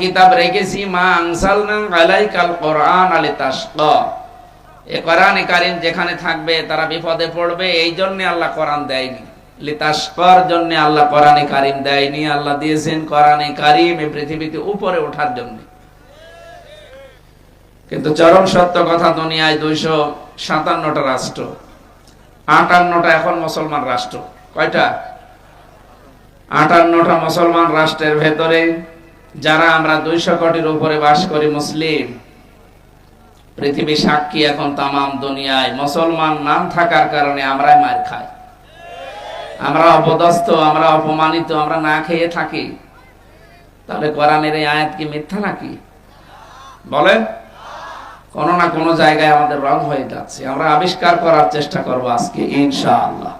কিতাব রেখেছি, মা আনসালনা আলাইকাল কোরআন আলি তাশকা। এ কোরআনে কারিম যেখানে থাকবে, তারা বিপদে পড়বে, এই জন্য আল্লাহ কোরআন দেয়নি। লিতাশকার জন্য আল্লাহ কোরআনে কারিম দেয়নি, আল্লাহ দিয়েছেন কোরআনে কারিম এই পৃথিবীতে উপরে ওঠার জন্য। কিন্তু চরম সত্য কথা, দুনিয়ায় দুইশো সাতান্নটা রাষ্ট্র, আটান্নটা এখন মুসলমান রাষ্ট্র। কয়টা? আটান্নটা মুসলমান রাষ্ট্রের ভেতরে যারা আমরা দুইশো কোটির উপরে বাস করি মুসলিম, পৃথিবী সাক্ষী এখন তামাম দুনিয়ায়। মুসলমান নাম থাকার কারণে আমরাই মার খাই। আমরা অপদস্থ, আমরা অপমানিত, আমরা না খেয়ে থাকি। তাহলে কোরআনের এই আয়াত কি মিথ্যা নাকি? বলেন। কোনো না কোনো জায়গায় আমাদের রং হয়ে যাচ্ছে। আমরা আবিষ্কার করার চেষ্টা করব আজকে, ইনশাআল্লাহ।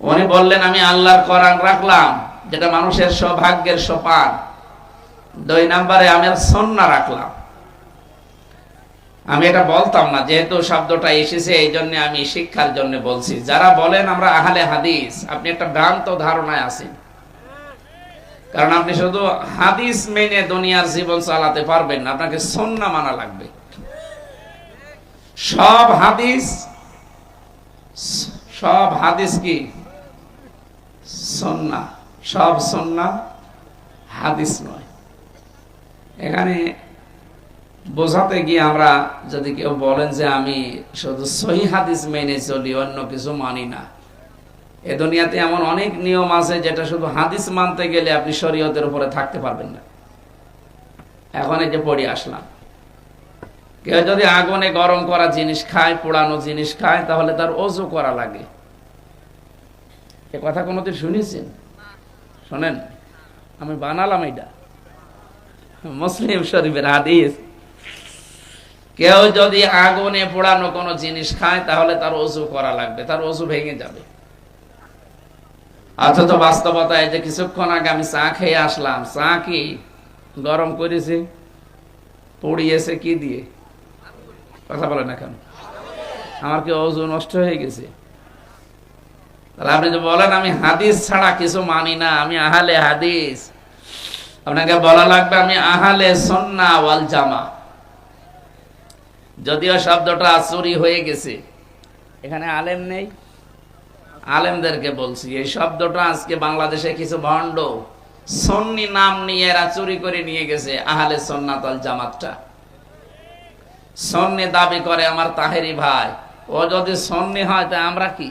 উনি বললেন, আমি আল্লাহর কোরআন রাখলাম। যেটা মানুষের সৌভাগ্যের সোপান। দুই নম্বরে আমি সন্না রাখলাম। আমি এটা বলতাম না, যেহেতু শব্দটা এসেছে, এই জন্য আমি শিক্ষার জন্য বলছি। যারা বলেন আমরা আহলে হাদিস, আপনি একটা ভ্রান্ত ধারণায় আছেন। কারণ আপনি শুধু হাদিস মেনে দুনিয়ার জীবন চালাতে পারবেন না, আপনাকে সন্না মানা লাগবে। সব হাদিস সব হাদিস কি? সন্না। সব সন্না হাদিস নয়। এখানে বোঝাতে গিয়ে আমরা যদি কেউ বলেন যে আমি শুধু সহি হাদিস মেনে চলি, অন্য কিছু মানি না। এ দুনিয়াতে এমন অনেক নিয়ম আছে যেটা শুধু হাদিস মানতে গেলে আপনি শরীয়তের উপরে থাকতে পারবেন না। এখন এই যে পড়ে আসলাম। কেউ যদি আগুনে গরম করা জিনিস খায়, পোড়ানো জিনিস খায়, তাহলে তার অজু করা লাগে। এ কথা কোনোদিন শুনেছেন? শোনেন, আমি বানালাম এটা। মুসলিম শরীফের হাদিস, কেউ যদি আগুনে পোড়ানো কোনো জিনিস খায়, তাহলে তার অজু করা লাগবে, তার অজু ভেঙে যাবে। অথচ বাস্তবতায় যে কিছুক্ষণ আগে আমি চা খেয়ে আসলাম, চা কি গরম করেছি? পড়িয়েছে কি দিয়ে? কথা বলেন এখন আমার কি অজু নষ্ট হয়ে গেছে? তাহলে আপনি যে বলেন, আমি হাদিস ছাড়া কিছু মানি না, আমি আহালে হাদিস। আপনাকে বলা লাগবে, আমি আহালে সন্না ওয়াল জামা। যদিও শব্দটা চুরি হয়ে গেছে। এখানে আলেম নেই। আলেমদেরকে বলছি, এই শব্দটা আজকে বাংলাদেশে কিছু ভণ্ড সন্নি নাম নিয়ে এরা চুরি করে নিয়ে গেছে, আহলে সন্নাতল জামাতটা। সন্নি দাবি করে আমার তাহেরি ভাই, ও যদি সন্নি হয়, তা আমরা কি?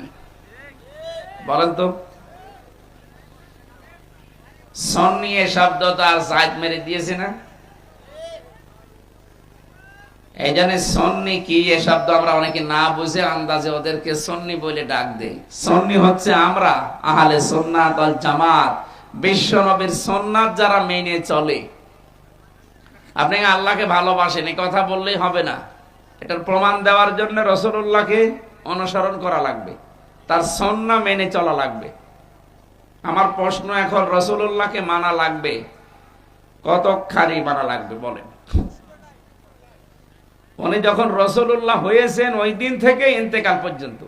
বলেন তো। সন্নি এ শব্দ তার সাইড মেরে দিয়েছে না? এই জন্য সন্নি কি এ শব্দ আমরা অনেকে না বুঝে আন্দাজে ওদেরকে সন্নি বলে ডাক দেই সন্নি হচ্ছে আমরা, আহলে জামাত। যারা মেনে চলে। আপনি আল্লাহকে ভালোবাসেন এই কথা বললেই হবে না। এটার প্রমাণ দেওয়ার জন্য রসুল্লাহকে অনুসরণ করা লাগবে। তার সন্না মেনে চলা লাগবে। আমার প্রশ্ন এখন রসুল্লাহকে মানা লাগবে। কতখানি মানা লাগবে বলেন। উনি যখন রসুল্লাহ হয়েছেন ওই দিন থেকে ইন্তেকাল পর্যন্ত।